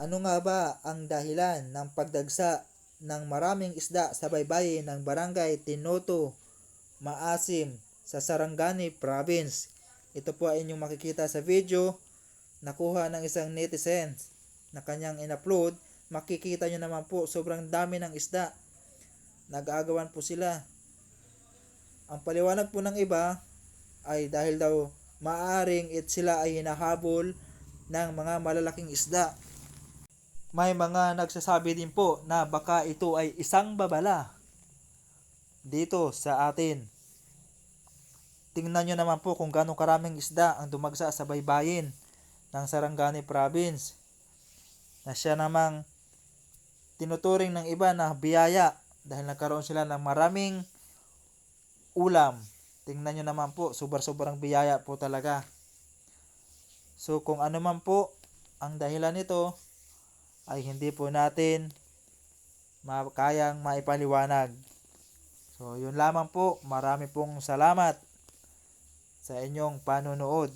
Ano nga ba ang dahilan ng pagdagsa ng maraming isda sa baybayin ng barangay Tinoto, Maasim sa Sarangani Province? Ito po ay inyong makikita sa video nakuha ng isang netizen na kanyang in-upload. Makikita nyo naman po sobrang dami ng isda. Nag-aagawan po sila. Ang paliwanag po ng iba ay dahil daw maaring it sila ay hinahabol ng mga malalaking isda. May mga nagsasabi din po na baka ito ay isang babala dito sa atin. Tingnan nyo naman po kung gaano karaming isda ang dumagsa sa baybayin ng Sarangani Province na siya namang tinuturing ng iba na biyaya dahil nagkaroon sila ng maraming ulam. Tingnan nyo naman po, sobrang-sobrang biyaya po talaga. So kung ano man po ang dahilan nito ay hindi po natin kayang maipaliwanag. So yun lamang po, marami pong salamat sa inyong panonood.